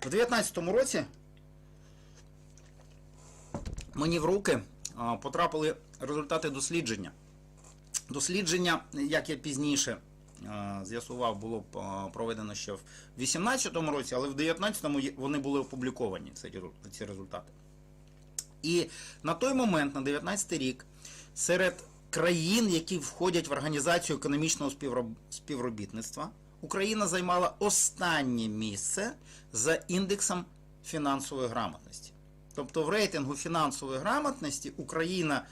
В 2019 році мені в руки потрапили результати дослідження. Дослідження, як я пізніше з'ясував, було проведено ще в 2018 році, але в 2019 вони були опубліковані, ці результати. І на той момент, на 19 рік, серед країн, які входять в Організацію економічного співробітництва, Україна займала останнє місце за індексом фінансової грамотності. Тобто в рейтингу фінансової грамотності Україна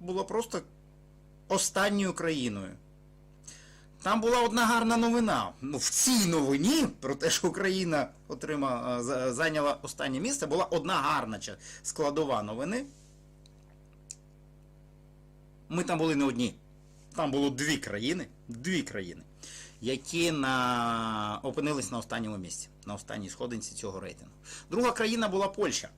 була просто останньою країною. Там була одна гарна новина. Ну, в цій новині про те, що Україна отрима, за- зайняла останнє місце, була одна гарна складова новини. Ми там були не одні. Там було дві країни, дві країни, які на... опинились на останньому місці, на останній сходинці цього рейтингу. Друга країна була Польща.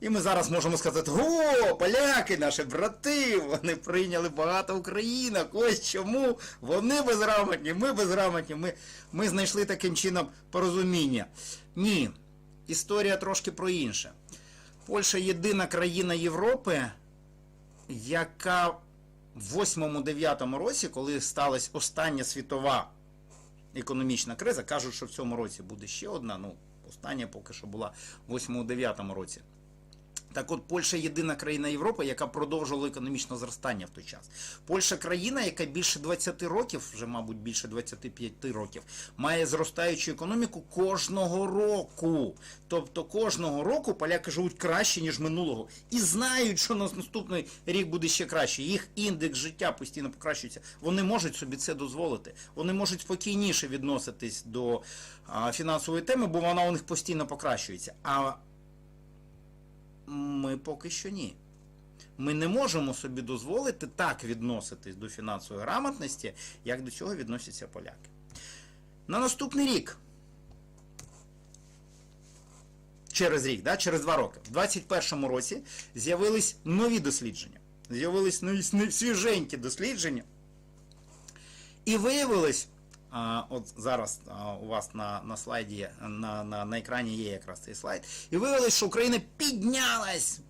І ми зараз можемо сказати: о, поляки, наші брати, вони прийняли багато українок. Ось чому вони безграмотні, ми безграмотні. Ми, ми знайшли таким чином порозуміння. Ні, історія трошки про інше. Польща єдина країна Європи, яка в 8-9 році, коли сталася остання світова економічна криза, кажуть, що в цьому році буде ще одна, ну, остання поки що була в 8-9 році. Так от Польща єдина країна Європи, яка продовжувала економічне зростання в той час. Польща країна, яка більше 20 років, вже, мабуть, більше 25 років, має зростаючу економіку кожного року. Тобто кожного року поляки живуть краще, ніж минулого. І знають, що на наступний рік буде ще краще. Їх індекс життя постійно покращується. Вони можуть собі це дозволити. Вони можуть спокійніше відноситись до фінансової теми, бо вона у них постійно покращується. А ми поки що ні. Ми не можемо собі дозволити так відноситись до фінансової грамотності, як до цього відносяться поляки. На наступний рік. Через рік, да, через два роки. В 2021 році з'явились нові дослідження. З'явились нові свіженькі дослідження. І виявилось, от зараз у вас на, на слайді, на, на, на екрані є якраз цей слайд. І виявилось, що Україна піднялась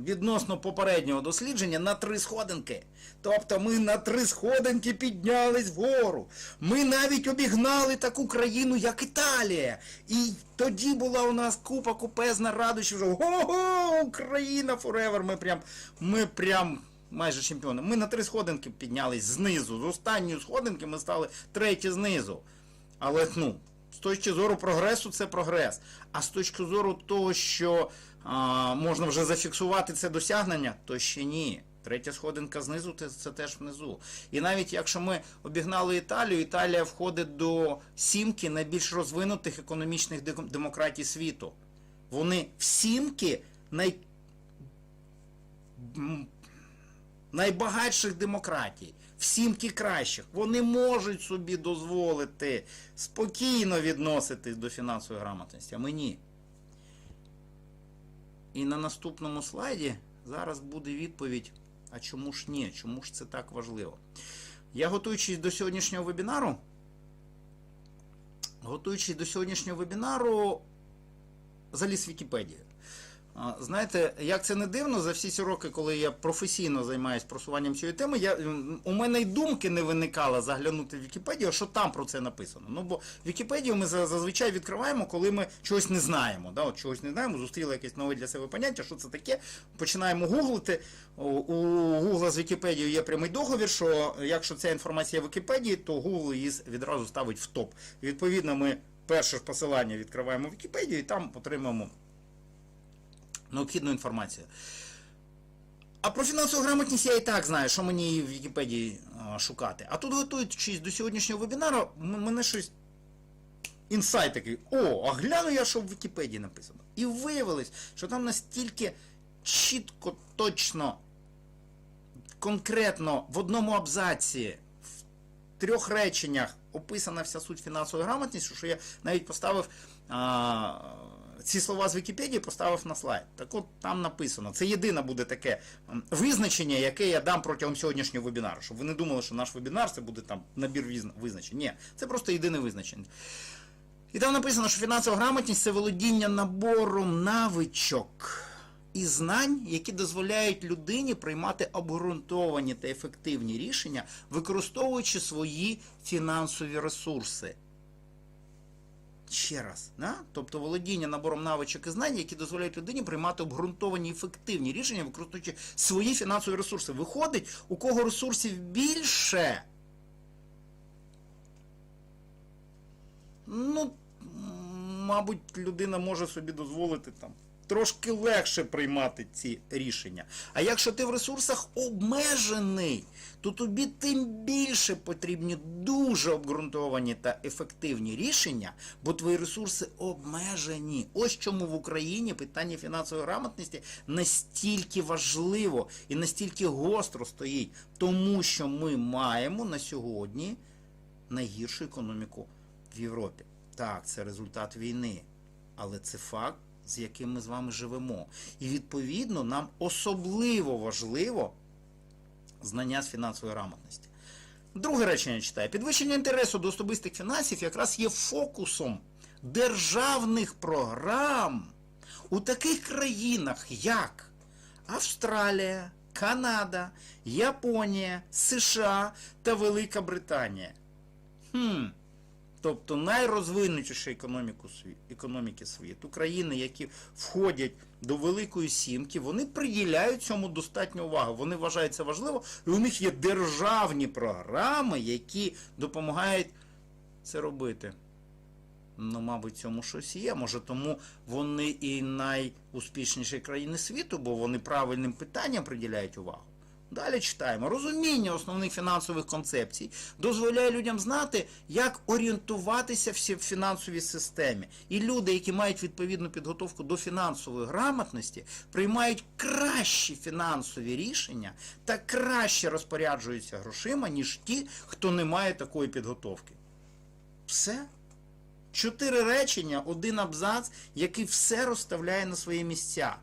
відносно попереднього дослідження на три сходинки. Тобто ми на три сходинки піднялись вгору. Ми навіть обігнали таку країну, як Італія. І тоді була у нас купа купезна радощів, що ого, Україна forever. Ми прям, ми прям майже чемпіони. Ми на три сходинки піднялись знизу. З останньої сходинки ми стали треті знизу. Але ну, з точки зору прогресу, це прогрес. А з точки зору того, що а, можна вже зафіксувати це досягнення, то ще ні. Третя сходинка знизу, це, це теж внизу. І навіть якщо ми обігнали Італію, Італія входить до сімки найбільш розвинутих економічних демократій світу. Вони в сімки най... найбагатших демократій, в сімки кращих. Вони можуть собі дозволити спокійно відноситись до фінансової грамотності, а ми. І на наступному слайді зараз буде відповідь: а чому ж ні? Чому ж це так важливо? Я готуючись до сьогоднішнього вебінару, готуючись до сьогоднішнього вебінару, заліз в Вікіпедію. Знаєте, як це не дивно, за всі ці роки, коли я професійно займаюся просуванням цієї теми, я, у мене й думки не виникало заглянути в Вікіпедію, що там про це написано. Ну, бо Вікіпедію ми зазвичай відкриваємо, коли ми чогось не знаємо. Да? От чогось не знаємо, зустріли якесь нове для себе поняття, що це таке. Починаємо гуглити. У, Гугла з Вікіпедією є прямий договір, що якщо ця інформація в Вікіпедії, то Google її відразу ставить в топ. Відповідно, ми перше посилання відкриваємо в Вікіпедію і там отримаємо необхідну інформацію. А про фінансову грамотність я і так знаю, що мені в Вікіпедії шукати. А тут готуючись до сьогоднішнього вебінару, мене щось. Інсайт такий, о, а гляну я, що в Вікіпедії написано. І виявилось, що там настільки чітко, точно, конкретно в одному абзаці, в трьох реченнях описана вся суть фінансової грамотності, що я навіть поставив а, ці слова з Вікіпедії, поставив на слайд. Так от там написано. Це єдине буде таке визначення, яке я дам протягом сьогоднішнього вебінару. Щоб ви не думали, що наш вебінар це буде там набір визначень. Ні, це просто єдине визначення. І там написано, що фінансова грамотність це володіння набором навичок і знань, які дозволяють людині приймати обґрунтовані та ефективні рішення, використовуючи свої фінансові ресурси. Ще раз, да? тобто володіння набором навичок і знань, які дозволяють людині приймати обґрунтовані ефективні рішення, використовуючи свої фінансові ресурси. Виходить, у кого ресурсів більше, ну, мабуть, людина може собі дозволити там трошки легше приймати ці рішення. А якщо ти в ресурсах обмежений, то тобі тим більше потрібні дуже обґрунтовані та ефективні рішення, бо твої ресурси обмежені. Ось чому в Україні питання фінансової грамотності настільки важливо і настільки гостро стоїть, тому що ми маємо на сьогодні найгіршу економіку в Європі. Так, це результат війни, але це факт, з яким ми з вами живемо. І відповідно нам особливо важливо знання з фінансової грамотності. Друге речення читаю. Підвищення інтересу до особистих фінансів якраз є фокусом державних програм у таких країнах, як Австралія, Канада, Японія, США та Велика Британія. Хм. Тобто найрозвинутіші економіку економіки світу, країни, які входять до Великої Сімки, вони приділяють цьому достатньо уваги. Вони вважають це важливо, і у них є державні програми, які допомагають це робити. Ну, мабуть, цьому щось є. Може, тому вони і найуспішніші країни світу, бо вони правильним питанням приділяють увагу. Далі читаємо. Розуміння основних фінансових концепцій дозволяє людям знати, як орієнтуватися в фінансовій системі. І люди, які мають відповідну підготовку до фінансової грамотності, приймають кращі фінансові рішення та краще розпоряджуються грошима, ніж ті, хто не має такої підготовки. Все. Чотири речення, один абзац, який все розставляє на свої місця.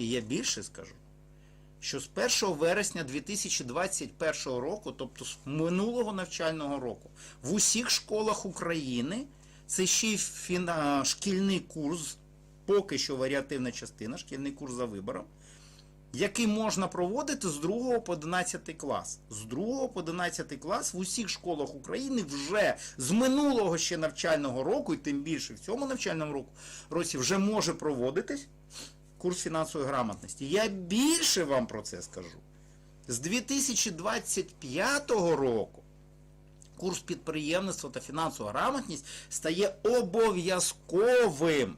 І я більше скажу, що з 1 вересня 2021 року, тобто з минулого навчального року, в усіх школах України це ще й фіна- шкільний курс, поки що варіативна частина, шкільний курс за вибором, який можна проводити з 2 по 11 клас. З 2 по 11 клас в усіх школах України вже з минулого ще навчального року, і тим більше в цьому навчальному року, році вже може проводитись курс фінансової грамотності. Я більше вам про це скажу. З 2025 року курс підприємництва та фінансова грамотність стає обов'язковим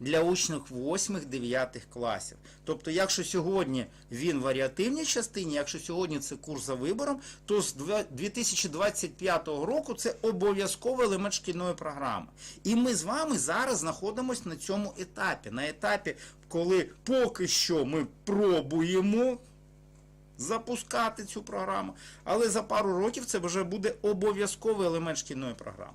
для учнів 8-9 класів. Тобто, якщо сьогодні він в варіативній частині, якщо сьогодні це курс за вибором, то з 2025 року це обов'язковий елемент шкільної програми. І ми з вами зараз знаходимося на цьому етапі. На етапі, коли поки що ми пробуємо запускати цю програму, але за пару років це вже буде обов'язковий елемент шкільної програми.